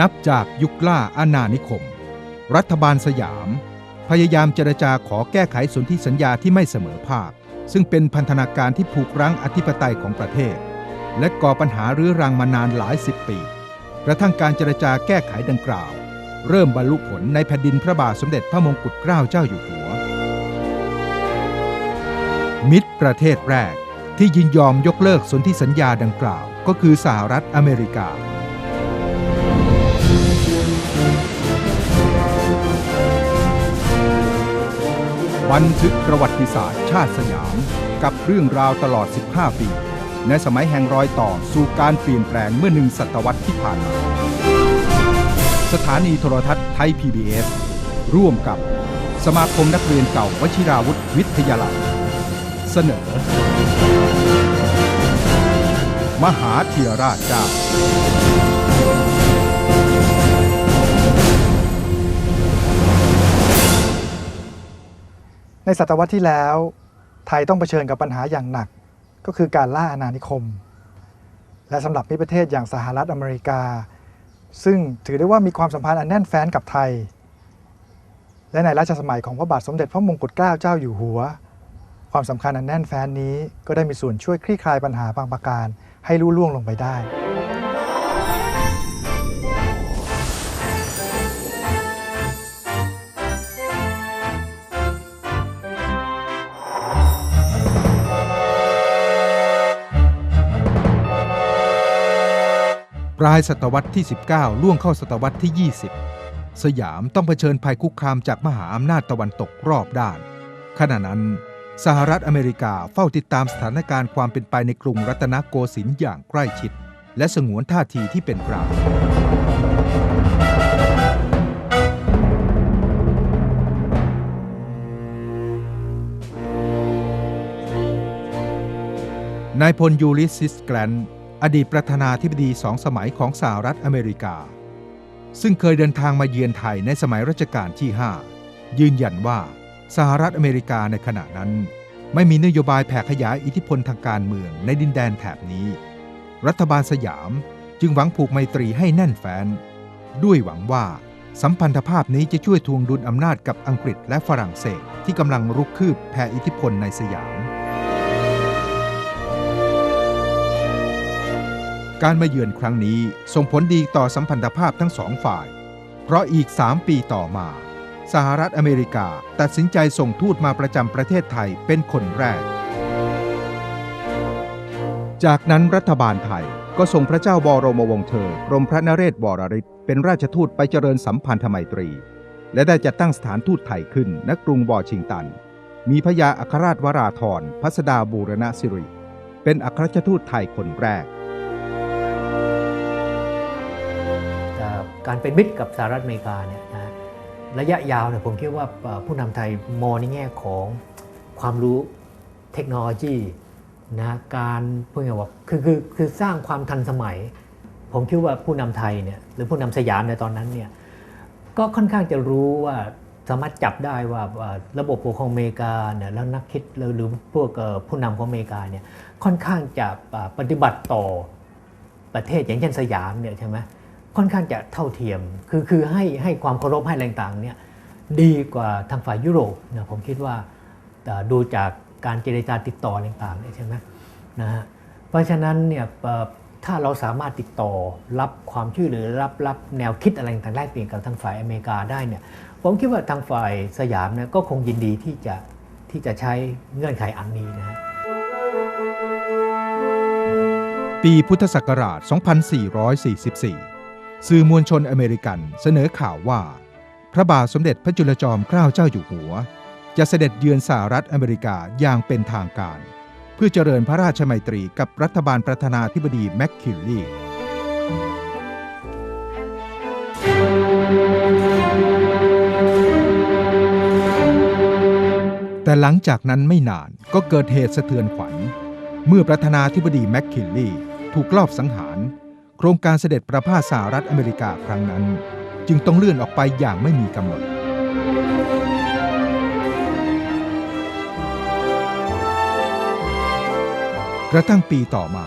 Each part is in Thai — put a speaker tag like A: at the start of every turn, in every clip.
A: นับจากยุคล่าอาณานิคม รัฐบาลสยาม พยายามเจรจาขอแก้ไขสนธิสัญญาที่ไม่เสมอภาค ซึ่งเป็นพันธนาการที่ผูกรั้งอธิปไตยของประเทศ และก่อปัญหารื้อรังมานานหลายสิบปี กระทั่งการเจรจาแก้ไขดังกล่าว เริ่มบรรลุผลในแผ่นดินพระบาทสมเด็จพระมงกุฎเกล้าเจ้าอยู่หัว มิตรประเทศแรกที่ยินยอมยกเลิกสนธิสัญญาดังกล่าว ก็คือสหรัฐอเมริกา บันทึกประวัติศาสตร์ชาติสยาม กับเรื่องราวตลอด 15 ปี ในสมัยแห่งรอยต่อสู่การเปลี่ยนแปลงเมื่อหนึ่งศตวรรษที่ผ่านมา สถานีโทรทัศน์ไทย PBS ร่วมกับสมาคมนักเรียนเก่าวชิราวุธวิทยาลัย เสนอ มหาเทียราชเจ้า
B: ในศตวรรษที่แล้ว ไทยต้องเผชิญกับปัญหาอย่างหนัก ก็คือการล่าอาณานิคม และสำหรับมิตรประเทศอย่างสหรัฐอเมริกา ซึ่งถือได้ว่ามีความสัมพันธ์อันแน่นแฟ้นกับไทย และในรัชสมัยของพระบาทสมเด็จพระมงกุฎเกล้าเจ้าอยู่หัว ความสำคัญอันแน่นแฟ้นนี้ก็ได้มีส่วนช่วยคลี่คลายปัญหาบางประการให้รู้ล่วงลงไปได้
A: ปลายศตวรรษที่ 19 ล่วงเข้าศตวรรษที่ 20 สยามต้องเผชิญภัยคุกคามจากมหาอำนาจตะวันตกรอบด้าน ขณะนั้น สหรัฐอเมริกาเฝ้าติดตามสถานการณ์ความเป็นไปในกรุงรัตนโกสินทร์อย่างใกล้ชิด และสงวนท่าทีที่เป็นกลางนายพลยูลิสซิสแกรนต์ อดีตประธานาธิบดีสองสมัยของสหรัฐอเมริกา ซึ่งเคยเดินทางมาเยือนไทยในสมัยรัชกาลที่ 5 ยืนยันว่าสหรัฐอเมริกาในขณะนั้น ไม่มีนโยบายแผ่ขยายอิทธิพลทางการเมืองในดินแดนแถบนี้ รัฐบาลสยามจึงหวังผูกไมตรีให้แน่นแฟ้นด้วยหวังว่าสัมพันธภาพนี้จะช่วยทวงดุลอำนาจกับอังกฤษและฝรั่งเศสที่กำลังรุกคืบแผ่อิทธิพลในสยาม การมาเยือนครั้งนี้ส่งผลดีต่อสัมพันธภาพทั้งสองฝ่าย เพราะอีก 3 ปีต่อมา สหรัฐอเมริกาตัดสินใจส่งทูตมาประจำประเทศไทยเป็นคนแรก จากนั้นรัฐบาลไทยก็ส่งพระเจ้าวรมวงศ์เธอกรมพระนเรศวรริศเป็นราชทูตไปเจริญสัมพันธไมตรี และได้จัดตั้งสถานทูตไทยขึ้นณกรุงวอชิงตัน มีพระยาอัครราชวราธรพัสดาบูรณสิริ เป็นอัครราชทูตไทยคนแรก
C: การเป็นมิตรกับสหรัฐอเมริกาเนี่ยนะระยะยาวเนี่ยผมคิดว่าผู้นำไทยมองในแง่ของความรู้เทคโนโลยีนะการพูดง่ายว่าคือคือคือสร้างความทันสมัย ผมคิดว่าผู้นำไทยเนี่ยหรือผู้นำสยามในตอนนั้นเนี่ยก็ค่อนข้างจะรู้ว่าสามารถจับได้ว่าระบบปกครองอเมริกาเนี่ยแล้วนักคิดหรือพวกผู้นำของอเมริกาเนี่ยค่อนข้างจะปฏิบัติต่อประเทศอย่างเช่นสยามเนี่ยใช่ไหม ค่อนข้างจะเท่าเทียม คือคือให้ให้ความเคารพให้แรงต่างเนี่ยดีกว่าทางฝ่ายยุโรปนะผมคิดว่าดูจากการเจรจาติดต่อต่างๆเนี่ยใช่ไหมนะฮะเพราะฉะนั้นเนี่ยถ้าเราสามารถติดต่อรับความช่วยเหลือรับรับแนวคิดอะไรต่างๆแลกเปลี่ยนกับทางฝ่ายอเมริกาได้เนี่ยผมคิดว่าทางฝ่ายสยามเนี่ยก็คงยินดีที่จะที่จะใช้เงื่อนไขอันนี้นะฮะ
A: ปีพุทธศักราช 2444 สื่อมวลชนอเมริกันเสนอข่าวว่า พระบาทสมเด็จพระจุลจอมเกล้าเจ้าอยู่หัว จะเสด็จเยือนสหรัฐอเมริกาอย่างเป็นทางการ เพื่อเจริญพระราชมัยตรีกับรัฐบาลประธานาธิบดีแมคคินลีย์แต่หลังจากนั้นไม่นานก็เกิดเหตุสะเทือนขวัญ เมื่อประธานาธิบดีแมคคินลีย์ถูกลอบสังหาร โครงการเสด็จประพาสสหรัฐอเมริกาครั้งนั้น จึงต้องเลื่อนออกไปอย่างไม่มีกำหนดกระทั่งปีต่อมา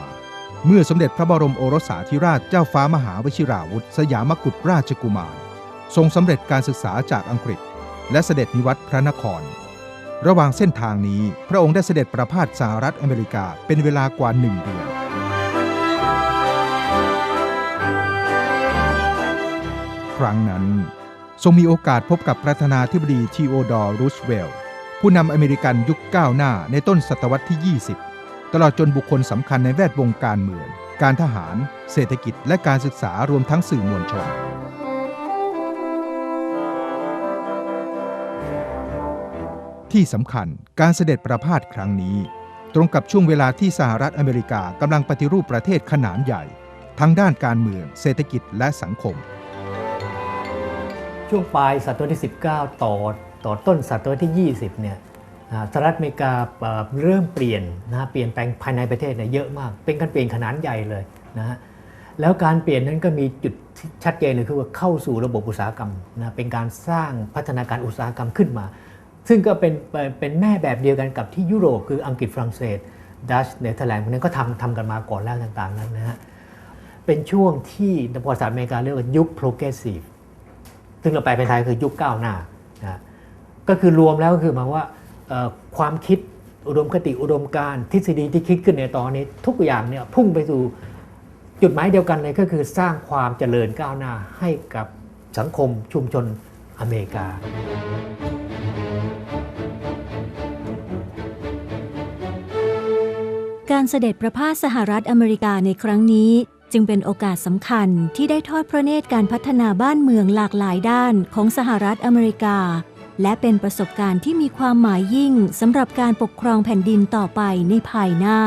A: เมื่อสมเด็จพระบรมโอรสาธิราชเจ้าฟ้ามหาวชิราวุธ สยามกุฎราชกุมาร ทรงสำเร็จการศึกษาจากอังกฤษ และเสด็จนิวัตพระนคร ระหว่างเส้นทางนี้พระองค์ได้เสด็จประพาสสหรัฐอเมริกาเป็นเวลากว่าหนึ่งเดือน รั้งนั้น ทรงมีโอกาสพบกับประธานาธิบดีทีโอดอร์รูสเวลล์ผู้นำอเมริกันยุคก้าวหน้าในต้นศตวรรษที่ 20 ตลอดจนบุคคลสำคัญในแวดวงการเมือง การทหาร เศรษฐกิจและการศึกษารวมทั้งสื่อมวลชน ที่สำคัญการเสด็จประพาสครั้งนี้ ตรงกับช่วงเวลาที่สหรัฐอเมริกากำลังปฏิรูปประเทศขนาดใหญ่ ทั้งด้านการเมือง เศรษฐกิจและสังคม
C: ช่วงปลายศตวรรษที่ 19 ต่อต่อต้นศตวรรษที่ 20 เนี่ยสหรัฐอเมริกาเริ่มเปลี่ยนนะเปลี่ยนแปลงภายในประเทศเนี่ยเยอะมาก เป็นการเปลี่ยนขนาดใหญ่เลยนะฮะแล้วการเปลี่ยนนั้นก็มีจุดชัดเจนเลยคือว่าเข้าสู่ระบบอุตสาหกรรมนะเป็นการสร้างพัฒนาการอุตสาหกรรมขึ้นมา ซึ่งก็เป็นเป็นแม่แบบเดียวกันกับที่ยุโรปคืออังกฤษฝรั่งเศสดัชเนเธอร์แลนด์พวกนั้นก็ทำทำกันมาก่อนแล้วต่างๆนั้นนะฮะเป็นช่วงที่ประวัติศาสตร์อเมริกาเรียกว่ายุค progressive ซึ่ งเราแปลเป็นไทยคือยุคก้าวหน้านะก็คือรวมแล้วก็คือหมายว่าความคิดอุดมคติอุดมการทฤษฎีที่คิดขึ้นในตอนนี้ ทุกอย่างเนี่ยพุ่งไปสู่จุดหมายเดียวกันเลยก็คือสร้างความเจริญก้าวหน้าให้กับสังคมชุมชนอเมริกา
D: การเสด็จประพาสสหรัฐอเมริกาในครั้งนี้ จึงเป็นโอกาสสำคัญที่ได้ทอดพระเนตรการพัฒนาบ้านเมืองหลากหลายด้านของสหรัฐอเมริกา และเป็นประสบการณ์ที่มีความหมายยิ่งสำหรับการปกครองแผ่นดินต่อไปในภายหน้า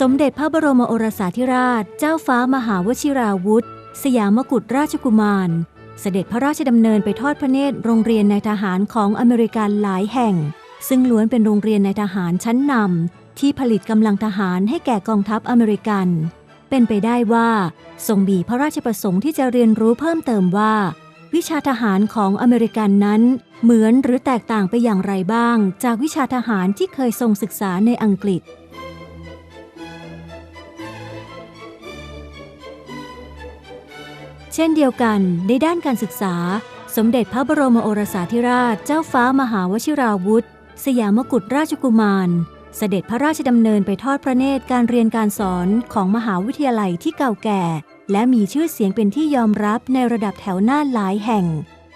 D: สมเด็จพระบรมโอรสาธิราช เจ้าฟ้ามหาวชิราวุธ สยามกุฎราชกุมาร เสด็จพระราชดำเนินไปทอดพระเนตรโรงเรียนนายทหารของอเมริกันหลายแห่ง ซึ่งล้วนเป็นโรงเรียนในทหารชั้นนำที่ผลิตกำลังทหารให้แก่กองทัพอเมริกัน เป็นไปได้ว่า ทรงมีพระราชประสงค์ที่จะเรียนรู้เพิ่มเติมว่า วิชาทหารของอเมริกันนั้น เหมือนหรือแตกต่างไปอย่างไรบ้าง จากวิชาทหารที่เคยทรงศึกษาในอังกฤษเช่นเดียวกันในด้านการศึกษา สมเด็จพระบรมโอรสาธิราชเจ้าฟ้ามหาวชิราวุธ สยามกุฎราชกุมาร เสด็จพระราชดำเนินไปทอดพระเนตรการเรียนการสอนของมหาวิทยาลัยที่เก่าแก่ และมีชื่อเสียงเป็นที่ยอมรับในระดับแถวหน้าหลายแห่ง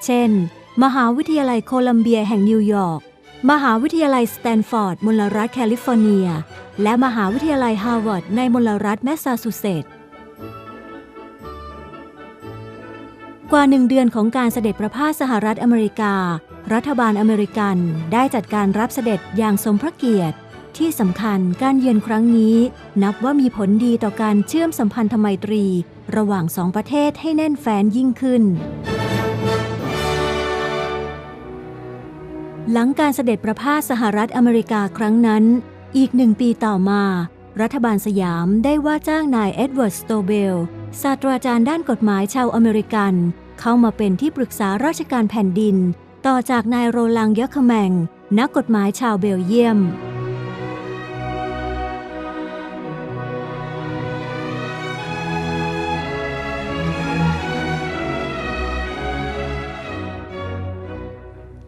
D: เช่น มหาวิทยาลัยโคลัมเบียแห่งนิวยอร์กมหาวิทยาลัยสแตนฟอร์ดมลรัฐแคลิฟอร์เนีย และมหาวิทยาลัยฮาร์วาร์ดในมลรัฐแมสซาชูเซตส์กว่าหนึ่งเดือนของการเสด็จประพาสสหรัฐอเมริกา รัฐบาลอเมริกันได้จัดการรับเสด็จอย่างสมพระเกียรติ ที่สำคัญการเยือนครั้งนี้ นับว่ามีผลดีต่อการเชื่อมสัมพันธไมตรี ระหว่างสองประเทศให้แน่นแฟ้นยิ่งขึ้น หลังการเสด็จประพาสสหรัฐอเมริกาครั้งนั้น อีกหนึ่งปีต่อมา รัฐบาลสยามได้ว่าจ้างนายเอ็ดเวิร์ดสโตเบลศาสตราจารย์ด้านกฎหมายชาวอเมริกัน เข้ามาเป็นที่ปรึกษาราชการแผ่นดิน ต่อจากนายโรลังยะคแมง นักกฎหมายชาวเบลเยียม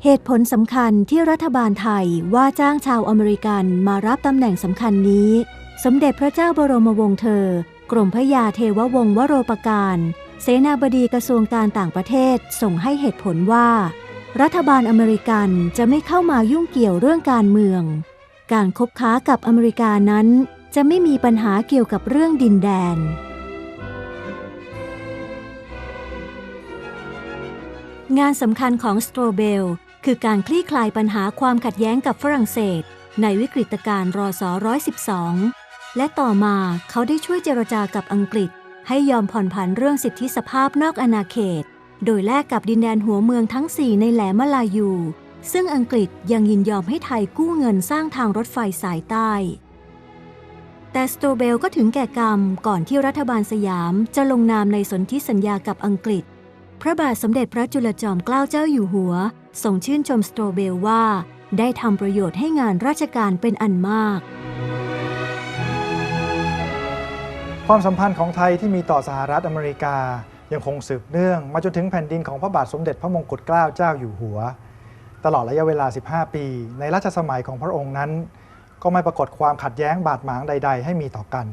D: เหตุผลสำคัญที่รัฐบาลไทยว่าจ้างชาวอเมริกันมารับตำแหน่งสำคัญนี้ สมเด็จพระเจ้าบรมวงศ์เธอ กรมพระยาเทววงศ์วโรปการ เสนาบดีกระทรวงการต่างประเทศส่งให้เหตุผลว่า รัฐบาลอเมริกันจะไม่เข้ามายุ่งเกี่ยวเรื่องการเมือง การคบค้ากับอเมริกานั้น จะไม่มีปัญหาเกี่ยวกับเรื่องดินแดน งานสำคัญของสโตรเบล คือการคลี่คลายปัญหาความขัดแย้งกับฝรั่งเศส ในวิกฤตการณ์รศ112 และต่อมาเขาได้ช่วยเจรจากับอังกฤษ ให้ยอมผ่อนผันเรื่องสิทธิสภาพนอกอาณาเขต โดยแลกกับดินแดนหัวเมืองทั้ง 4 ในแหลมมาลายู ซึ่งอังกฤษยังยินยอมให้ไทยกู้เงินสร้างทางรถไฟสายใต้ แต่สโตเบลก็ถึงแก่กรรมก่อนที่รัฐบาลสยามจะลงนามในสนธิสัญญากับอังกฤษ พระบาทสมเด็จพระจุลจอมเกล้าเจ้าอยู่หัวทรงชื่นชมสโตเบลว่า ได้ทำประโยชน์ให้งานราชการเป็นอันมาก
B: ความสัมพันธ์ของไทยที่มีต่อสหรัฐอเมริกา ยังคงสืบเนื่องมาจนถึงแผ่นดินของพระบาทสมเด็จพระมงกุฎเกล้าเจ้าอยู่หัว ตลอดระยะเวลา 15 ปี ในรัชสมัยของพระองค์นั้น ก็ไม่ปรากฏความขัดแย้งบาดหมางใด ๆ ให้มีต่อกัน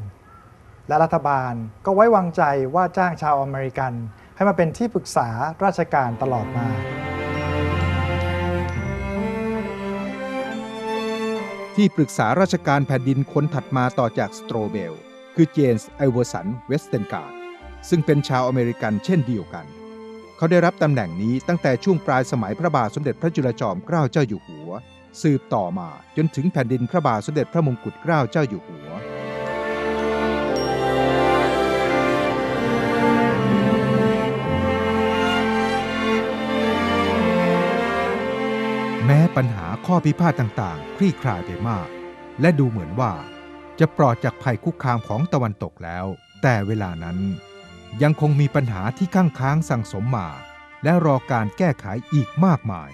B: และรัฐบาลก็ไว้วางใจว่าจ้างชาวอเมริกัน ให้มาเป็นที่ปรึกษาราชการตลอดมา
A: ที่ปรึกษาราชการแผ่นดินคนถัดมาต่อจากสโตรเบล คือเจนส์ไอเวอร์สันเวสเทนการ์ด ซึ่งเป็นชาวอเมริกันเช่นเดียวกัน เขาได้รับตำแหน่งนี้ตั้งแต่ช่วงปลายสมัยพระบาทสมเด็จพระจุลจอมเกล้าเจ้าอยู่หัว สืบต่อมาจนถึงแผ่นดินพระบาทสมเด็จพระมงกุฎเกล้าเจ้าอยู่หัวแม้ปัญหาข้อพิพาทต่างๆ คลี่คลายไปมาก และดูเหมือนว่า จะปลอดจากภัยคุกคามของตะวันตกแล้ว แต่เวลานั้น ยังคงมีปัญหาที่ข้างค้างสั่งสมมา และรอการแก้ไขอีกมากมาย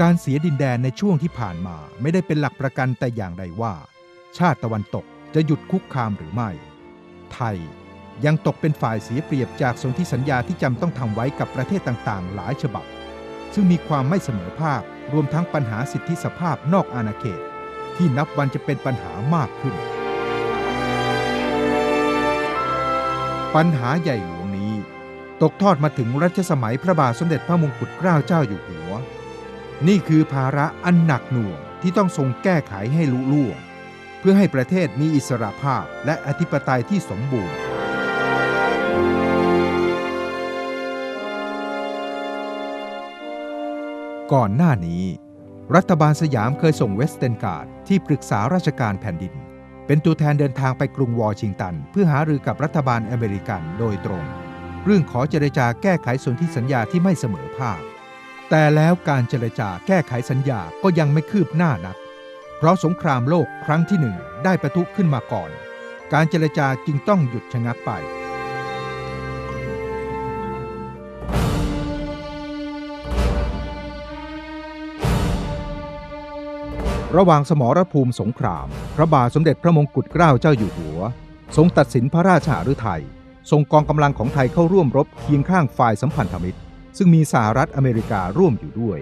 A: การเสียดินแดนในช่วงที่ผ่านมาไม่ได้เป็นหลักประกันแต่อย่างใดว่า ชาติตะวันตกจะหยุดคุกคามหรือไม่ ไทยยังตกเป็นฝ่ายเสียเปรียบจากสนธิสัญญาที่จำต้องทำไว้กับประเทศต่างๆ หลายฉบับ ซึ่งมีความไม่เสมอภาครวมทั้งปัญหาสิทธิสภาพนอกอาณาเขต ที่นับวันจะเป็นปัญหามากขึ้น ปัญหาใหญ่หลวงนี้ ตกทอดมาถึงรัชสมัยพระบาทสมเด็จพระมงกุฎเกล้าเจ้าอยู่หัว นี่คือภาระอันหนักหน่วงที่ต้องทรงแก้ไขให้ลุล่วง เพื่อให้ประเทศมีอิสรภาพและอธิปไตยที่สมบูรณ์ก่อนหน้านี้ รัฐบาลสยามเคยส่งเวสเทนการ์ดที่ปรึกษาราชการแผ่นดิน เป็นตัวแทนเดินทางไปกรุงวอชิงตัน เพื่อหารือกับรัฐบาลอเมริกันโดยตรง เรื่องขอเจรจาแก้ไขสนธิสัญญาที่ไม่เสมอภาค แต่แล้วการเจรจาแก้ไขสัญญาก็ยังไม่คืบหน้านัก เพราะสงครามโลกครั้งที่หนึ่งได้ประทุขึ้นมาก่อน การเจรจาจึงต้องหยุดชะงักไป ระหว่างสมรภูมิสงคราม พระบาทสมเด็จพระมงกุฎเกล้าเจ้าอยู่หัว ทรงตัดสินพระราชาฤทัยส่งกองกำลังของไทยเข้าร่วมรบเคียงข้างฝ่ายสัมพันธมิตร ซึ่งมีสหรัฐอเมริการ่วมอยู่ด้วย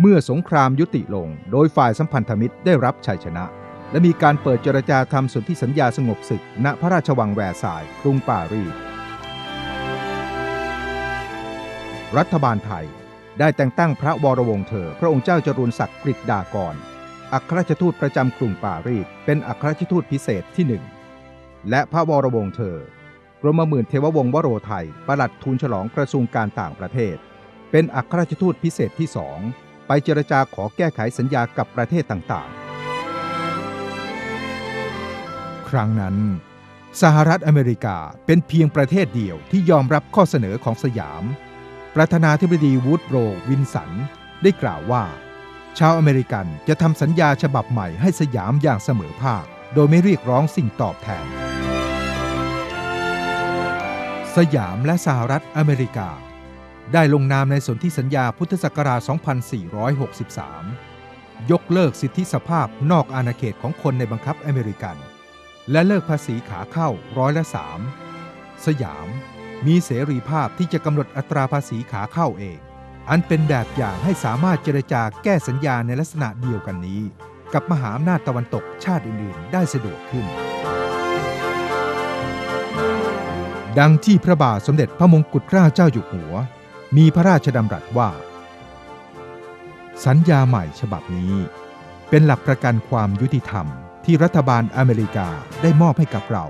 A: เมื่อสงครามยุติลงโดยฝ่ายสัมพันธมิตรได้รับชัยชนะ และมีการเปิดเจรจาทำสนธิสัญญาสงบศึก ณพระราชวังแวร์ซายกรุงปารีส รัฐบาลไทยได้แต่งตั้งพระวรวงศ์เธอ พระองค์เจ้าจรุนศักดิ์กฤษดากร อัครราชทูตประจำกรุงปารีส เป็นอัครราชทูตพิเศษที่หนึ่ง และพระวรวงศ์เธอ กรมหมื่นเทววงศ์วโรไทย ประหลัดทูลฉลองกระทรวงการต่างประเทศ เป็นอัครราชทูตพิเศษที่สอง ไปเจรจาขอแก้ไขสัญญากับประเทศต่างๆ ครั้งนั้น สหรัฐอเมริกาเป็นเพียงประเทศเดียวที่ยอมรับข้อเสนอของสยาม ประธานาธิบดีวูดโรวินสัน ได้กล่าวว่า ชาวอเมริกันจะทำสัญญาฉบับใหม่ให้สยามอย่างเสมอภาค โดยไม่เรียกร้องสิ่งตอบแทน สยามและสหรัฐอเมริกา ได้ลงนามในสนธิสัญญาพุทธศักราช 2463 ยกเลิกสิทธิสภาพนอกอาณาเขตของคนในบังคับอเมริกัน และเลิกภาษีขาเข้าร้อยละสามสยาม มีเสรีภาพที่จะกำหนดอัตราภาษีขาเข้าเอง อันเป็นแบบอย่างให้สามารถเจรจาแก้สัญญาในลักษณะเดียวกันนี้ กับมหาอำนาจตะวันตกชาติอื่นๆ ได้สะดวกขึ้น ดังที่พระบาทสมเด็จพระมงกุฎเกล้าเจ้าอยู่หัว มีพระราชดำรัสว่า สัญญาใหม่ฉบับนี้ เป็นหลักประกันความยุติธรรมที่รัฐบาลอเมริกาได้มอบให้กับเรา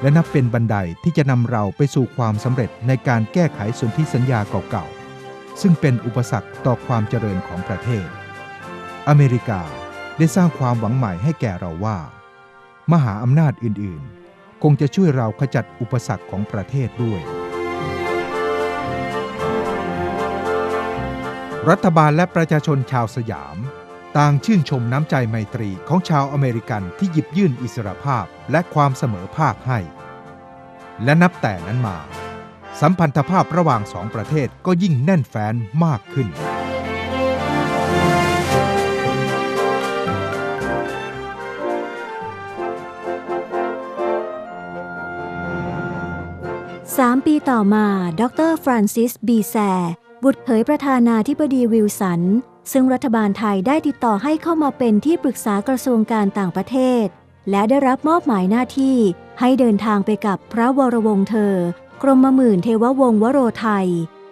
A: และนับเป็นบันไดที่จะนำเราไปสู่ความสำเร็จในการแก้ไขสนธิสัญญาเก่าๆ ซึ่งเป็นอุปสรรคต่อความเจริญของประเทศ อเมริกาได้สร้างความหวังใหม่ให้แก่เราว่า มหาอำนาจอื่นๆ คงจะช่วยเราขจัดอุปสรรคของประเทศด้วย รัฐบาลและประชาชนชาวสยาม ต่างชื่นชมน้ำใจไมตรีของชาวอเมริกันที่หยิบยื่นอิสรภาพและความเสมอภาคให้ และนับแต่นั้นมา สัมพันธภาพระหว่างสองประเทศก็ยิ่งแน่นแฟ้นมากขึ้น
D: สามปีต่อมา ดรฟรานซิส บีแซบุตรเผยประธานาธิบดีวิลสัน ซึ่งรัฐบาลไทยได้ติดต่อให้เข้ามาเป็นที่ปรึกษากระทรวงการต่างประเทศ และได้รับมอบหมายหน้าที่ให้เดินทางไปกับพระวรวงศ์เธอ กรมหมื่นเทววงศ์วโรไทย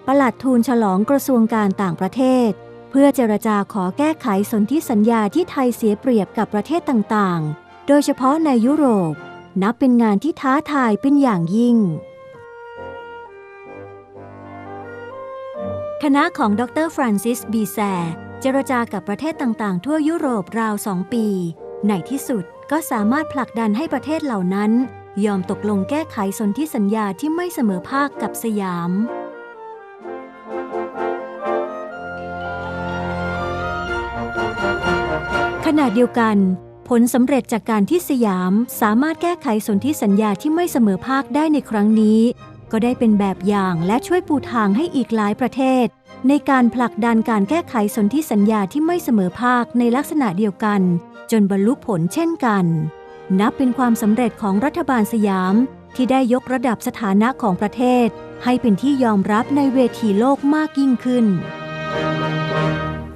D: ประหลัดทูลฉลองกระทรวงการต่างประเทศ เพื่อเจรจาขอแก้ไขสนธิสัญญาที่ไทยเสียเปรียบกับประเทศต่างๆ โดยเฉพาะในยุโรป นับเป็นงานที่ท้าทายเป็นอย่างยิ่งคณะของดรฟรานซิส บีแซ เจรจากับประเทศต่างๆ ทั่วยุโรปราวสองปี ในที่สุดก็สามารถผลักดันให้ประเทศเหล่านั้น ยอมตกลงแก้ไขสนธิสัญญาที่ไม่เสมอภาคกับสยาม ขณะเดียวกัน ผลสำเร็จจากการที่สยามสามารถแก้ไขสนธิสัญญาที่ไม่เสมอภาคได้ในครั้งนี้ ก็ได้เป็นแบบอย่างและช่วยปูทางให้อีกหลายประเทศ ในการผลักดันการแก้ไขสนธิสัญญาที่ไม่เสมอภาคในลักษณะเดียวกัน จนบรรลุผลเช่นกัน นับเป็นความสำเร็จของรัฐบาลสยาม ที่ได้ยกระดับสถานะของประเทศ ให้เป็นที่ยอมรับในเวทีโลกมากยิ่งขึ้น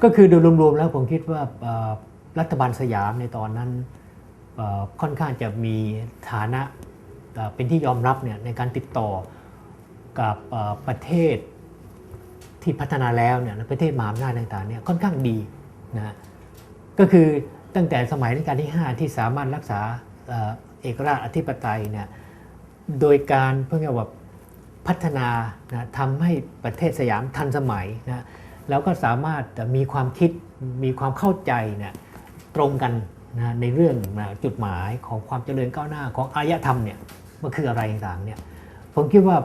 C: ก็คือโดยรวมๆแล้วผมคิดว่ารัฐบาลสยามในตอนนั้นค่อนข้างจะมีฐานะเอ่อเป็นที่ยอมรับเนี่ยในการติดต่อ กับประเทศที่พัฒนาแล้วเนี่ยประเทศมหาอำนาจต่างๆเนี่ยค่อนข้างดีนะก็คือตั้งแต่สมัยรัชกาลที่ 5 ที่สามารถรักษาเอกราชอธิปไตยเนี่ยโดยการเพื่อว่าพัฒนานะทำให้ประเทศสยามทันสมัยนะแล้วก็สามารถมีความคิดมีความเข้าใจเนี่ยตรงกันนะในเรื่องนะจุดหมายของความเจริญก้าวหน้าของอารยธรรมเนี่ยมันคืออะไรต่างๆเนี่ยผมคิดว่า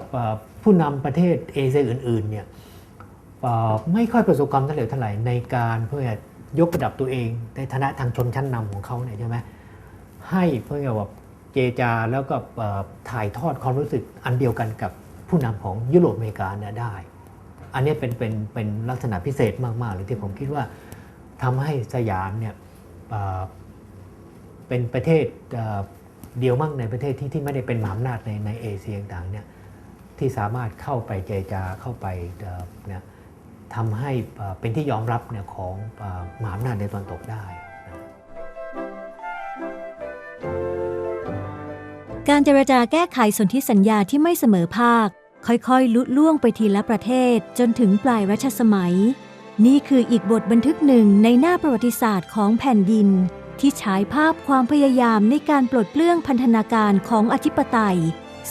C: ผู้นำประเทศเอเชียอื่นๆเนี่ยไม่ค่อยประสบความสำเร็จเท่าไหร่ในการเพื่อยกระดับตัวเองในฐานะทางชนชั้นนำของเขาเนี่ยใช่ไหมให้เพื่อว่าเจจาแล้วก็ถ่ายทอดความรู้สึกอันเดียวกันกับผู้นำของยุโรปอเมริกาเนี่ยได้ อันนี้เป็นเป็นเป็นลักษณะพิเศษมากๆเลยที่ผมคิดว่าทำให้สยามเนี่ยเป็นประเทศเดียวมั่งในประเทศที่ที่ไม่ได้เป็นมหาอำนาจในในเอเชียต่างเนี่ย ที่สามารถเข้าไปเจรจาเข้าไปนี่ยทำให้เป็นที่ยอมรับเนี่ยของมหาอำนาจในตะวันตกได้
D: การเจรจาแก้ไขสนธิสัญญาที่ไม่เสมอภาค ค่อยๆ ลุล่วงไปทีละประเทศจนถึงปลายรัชสมัย นี่คืออีกบทบันทึกหนึ่งในหน้าประวัติศาสตร์ของแผ่นดิน ที่ฉายภาพความพยายามในการปลดเปลื้องพันธนาการของอธิปไตย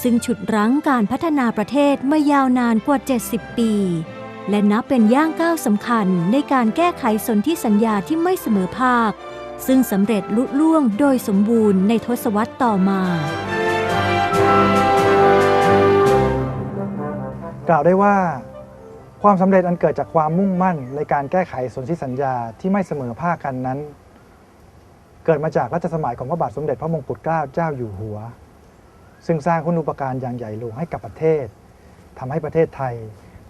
D: ซึ่งฉุดรั้งการพัฒนาประเทศมายาวนานกว่า 70 ปี และนับเป็นย่างก้าวสำคัญในการแก้ไขสนธิสัญญาที่ไม่เสมอภาค ซึ่งสำเร็จลุล่วงโดยสมบูรณ์ในทศวรรษต่อมา
B: กล่าวได้ว่าความสำเร็จอันเกิดจากความมุ่งมั่นในการแก้ไขสนธิสัญญาที่ไม่เสมอภาคกันนั้น เกิดมาจากรัชสมัยของพระบาทสมเด็จพระมงกุฎเกล้าเจ้าอยู่หัว ซึ่งสร้างคุณูปการอย่างใหญ่หลวงให้กับประเทศทำให้ประเทศไทย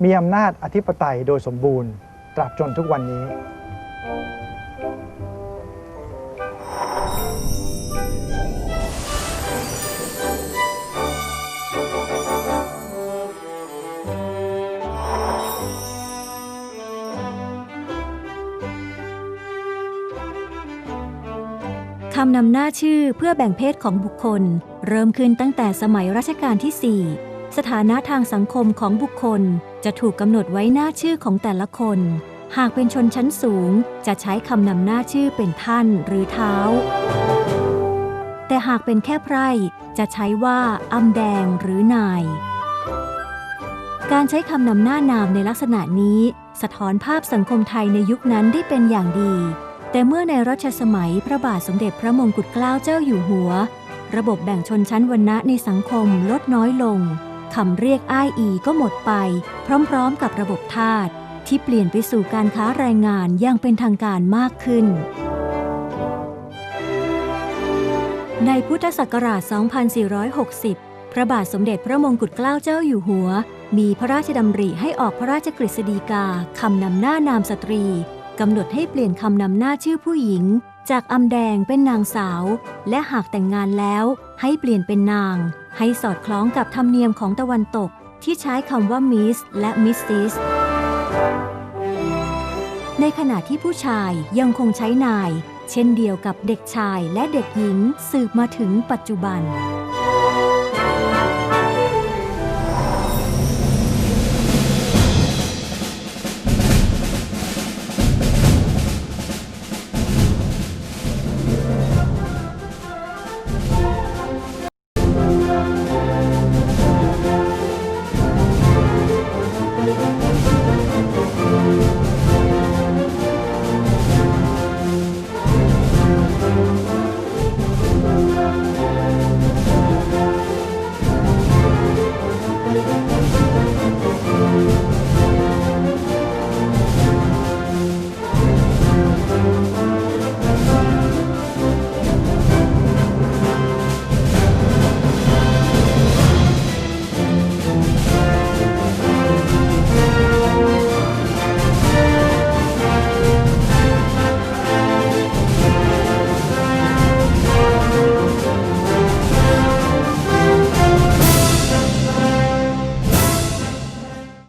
B: มีอำนาจอธิปไตยโดยสมบูรณ์ ตราบจนทุกวันนี้ำ
D: นำหน้าชื่อเพื่อแบ่งเพศของบุคคล เริ่มขึ้นตั้งแต่สมัยรัชกาลที่ 4 สถานะทางสังคมของบุคคล จะถูกกำหนดไว้หน้าชื่อของแต่ละคน หากเป็นชนชั้นสูง จะใช้คำนำหน้าชื่อเป็นท่านหรือเท้า แต่หากเป็นแค่ไพร่จะใช้ว่าอำแดงหรือนาย การใช้คำนำหน้านามในลักษณะนี้ สะท้อนภาพสังคมไทยในยุคนั้นได้เป็นอย่างดี แต่เมื่อในรัชสมัยพระบาทสมเด็จพระมงกุฎเกล้าเจ้าอยู่หัว ระบบแบ่งชนชั้นวรรณะในสังคมลดน้อยลงคำเรียกอ้ายอีก็หมดไป พร้อมๆกับระบบทาสที่เปลี่ยนไปสู่การค้าแรงงานอย่างเป็นทางการมากขึ้น ในพุทธศักราช 2460 พระบาทสมเด็จพระมงกุฎเกล้าเจ้าอยู่หัว มีพระราชดำริให้ออกพระราชกฤษฎีกาคำนำหน้านามสตรี กำหนดให้เปลี่ยนคำนำหน้าชื่อผู้หญิง จากอำแดงเป็นนางสาว และหากแต่งงานแล้วให้เปลี่ยนเป็นนาง ให้สอดคล้องกับธรรมเนียมของตะวันตก ที่ใช้คำว่ามิสและมิสซิสในขณะที่ผู้ชายยังคงใช้นาย เช่นเดียวกับเด็กชายและเด็กหญิงสืบมาถึงปัจจุบัน